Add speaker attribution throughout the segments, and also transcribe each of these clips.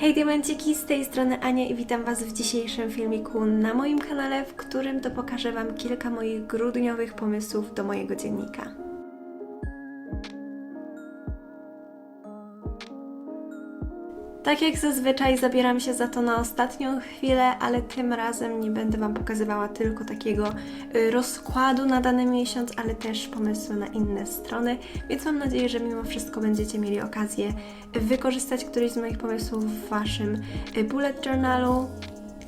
Speaker 1: Hej diamenciki, z tej strony Ania i witam Was w dzisiejszym filmiku na moim kanale, w którym to pokażę Wam kilka moich grudniowych pomysłów do mojego dziennika. Tak jak zazwyczaj zabieram się za to na ostatnią chwilę, ale tym razem nie będę Wam pokazywała tylko takiego y, rozkładu na dany miesiąc, ale też pomysły na inne strony, więc mam nadzieję, że mimo wszystko będziecie mieli okazję wykorzystać któryś z moich pomysłów w Waszym y, bullet journalu.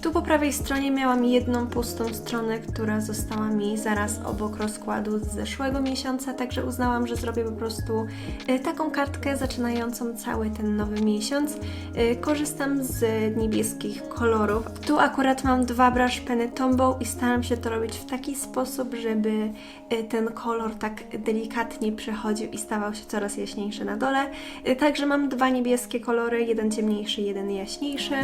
Speaker 1: Tu po prawej stronie miałam jedną pustą stronę, która została mi zaraz obok rozkładu z zeszłego miesiąca, także uznałam, że zrobię po prostu y, taką kartkę zaczynającą cały ten nowy miesiąc. Y, Korzystam z niebieskich kolorów. Tu akurat mam dwa brush peny Tombow i staram się to robić w taki sposób, żeby y, ten kolor tak delikatnie przechodził i stawał się coraz jaśniejszy na dole. Także mam dwa niebieskie kolory, jeden ciemniejszy, jeden jaśniejszy.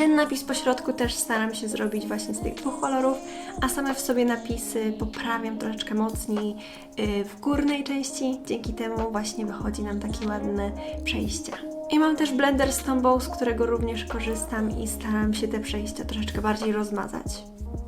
Speaker 1: Ten napis po środku też staram się zrobić właśnie z tych dwóch kolorów, a same w sobie napisy poprawiam troszeczkę mocniej yy, w górnej części. Dzięki temu właśnie wychodzi nam takie ładne przejścia. I mam też blender z Tombow, z którego również korzystam i staram się te przejścia troszeczkę bardziej rozmazać.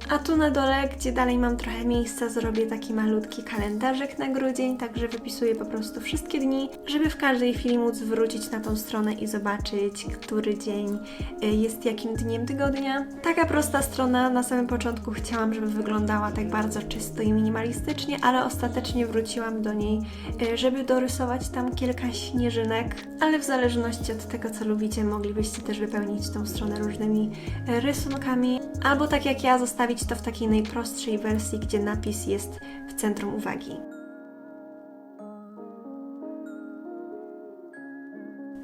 Speaker 1: A tu na dole, gdzie dalej mam trochę miejsca, zrobię taki malutki kalendarzyk na grudzień, także wypisuję po prostu wszystkie dni, żeby w każdej chwili móc wrócić na tą stronę i zobaczyć, który dzień y, jest jakim dniem tygodnia. Taka prosta strona, na samym początku chciałam, żeby wyglądała tak bardzo czysto i minimalistycznie, ale ostatecznie wróciłam do niej, y, żeby dorysować tam kilka śnieżynek, ale w zależności od tego, co lubicie, moglibyście też wypełnić tą stronę różnymi y, rysunkami, albo tak jak ja, zostawić to w takiej najprostszej wersji, gdzie napis jest w centrum uwagi.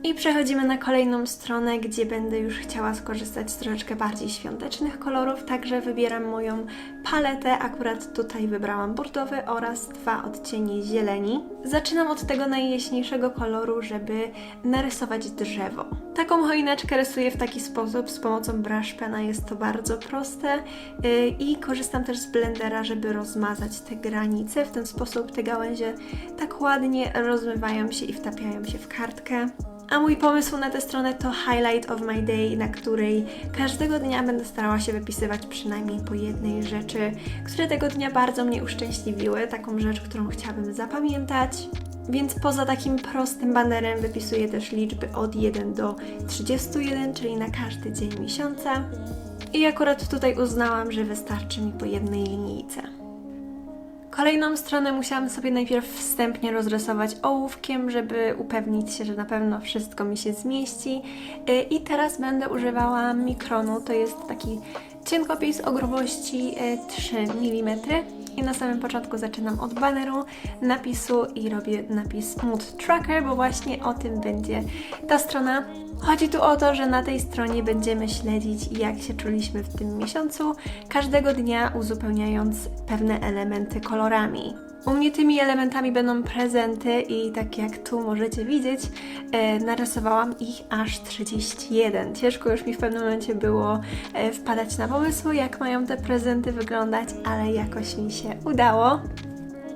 Speaker 1: I przechodzimy na kolejną stronę, gdzie będę już chciała skorzystać z troszeczkę bardziej świątecznych kolorów, także wybieram moją paletę. Akurat tutaj wybrałam bordowy oraz dwa odcienie zieleni. Zaczynam od tego najjaśniejszego koloru, żeby narysować drzewo. Taką choineczkę rysuję w taki sposób z pomocą brush pena, jest to bardzo proste yy, i korzystam też z blendera, żeby rozmazać te granice. W ten sposób te gałęzie tak ładnie rozmywają się i wtapiają się w kartkę. A mój pomysł na tę stronę to Highlight of My Day, na której każdego dnia będę starała się wypisywać przynajmniej po jednej rzeczy, które tego dnia bardzo mnie uszczęśliwiły, taką rzecz, którą chciałabym zapamiętać. Więc poza takim prostym banerem wypisuję też liczby od 1 do 31, czyli na każdy dzień miesiąca. I akurat tutaj uznałam, że wystarczy mi po jednej linijce. Kolejną stronę musiałam sobie najpierw wstępnie rozrysować ołówkiem, żeby upewnić się, że na pewno wszystko mi się zmieści. Yy, I teraz będę używała mikronu, to jest taki cienkopis o grubości yy, 3 mm. I na samym początku zaczynam od baneru, napisu i robię napis Mood Tracker, bo właśnie o tym będzie ta strona. Chodzi tu o to, że na tej stronie będziemy śledzić, jak się czuliśmy w tym miesiącu, każdego dnia uzupełniając pewne elementy kolorami. U mnie tymi elementami będą prezenty i tak jak tu możecie widzieć, e, narysowałam ich aż 31. Ciężko już mi w pewnym momencie było e, wpadać na pomysły, jak mają te prezenty wyglądać, ale jakoś mi się udało.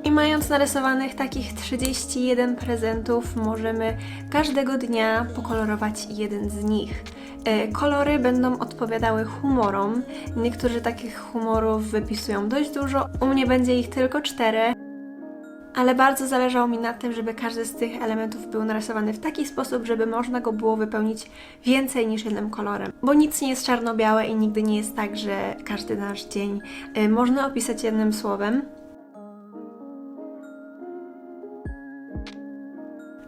Speaker 1: I mając narysowanych takich 31 prezentów, możemy każdego dnia pokolorować jeden z nich. E, Kolory będą odpowiadały humorom. Niektórzy takich humorów wypisują dość dużo, u mnie będzie ich tylko cztery. Ale bardzo zależało mi na tym, żeby każdy z tych elementów był narysowany w taki sposób, żeby można go było wypełnić więcej niż jednym kolorem. Bo nic nie jest czarno-białe i nigdy nie jest tak, że każdy nasz dzień y, można opisać jednym słowem.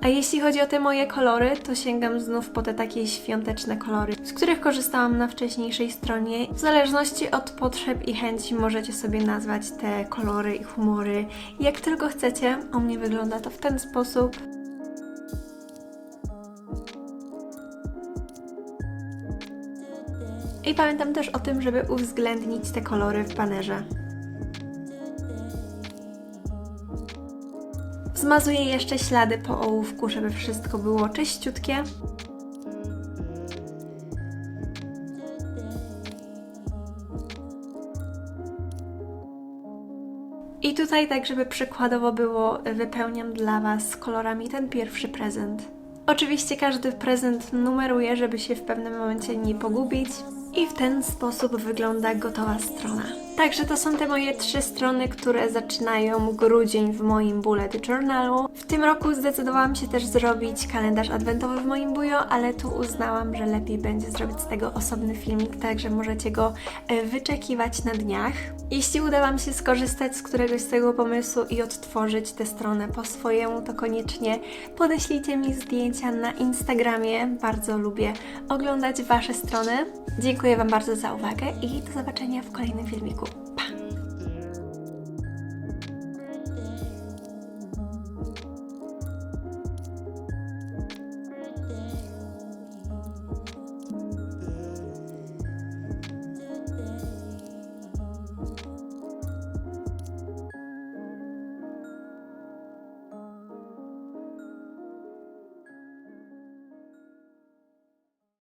Speaker 1: A jeśli chodzi o te moje kolory, to sięgam znów po te takie świąteczne kolory, z których korzystałam na wcześniejszej stronie. W zależności od potrzeb i chęci możecie sobie nazwać te kolory i humory jak tylko chcecie. U mnie wygląda to w ten sposób. I pamiętam też o tym, żeby uwzględnić te kolory w banerze. Zmazuję jeszcze ślady po ołówku, żeby wszystko było czyściutkie. I tutaj, tak żeby przykładowo było, wypełniam dla Was kolorami ten pierwszy prezent. Oczywiście każdy prezent numeruję, żeby się w pewnym momencie nie pogubić. I w ten sposób wygląda gotowa strona. Także to są te moje trzy strony, które zaczynają grudzień w moim bullet journalu. W tym roku zdecydowałam się też zrobić kalendarz adwentowy w moim bujo, ale tu uznałam, że lepiej będzie zrobić z tego osobny filmik, także możecie go e, wyczekiwać na dniach. Jeśli uda Wam się skorzystać z któregoś z tego pomysłu i odtworzyć tę stronę po swojemu, to koniecznie podeślijcie mi zdjęcia na Instagramie. Bardzo lubię oglądać Wasze strony. Dziękuję Wam bardzo za uwagę i do zobaczenia w kolejnym filmiku.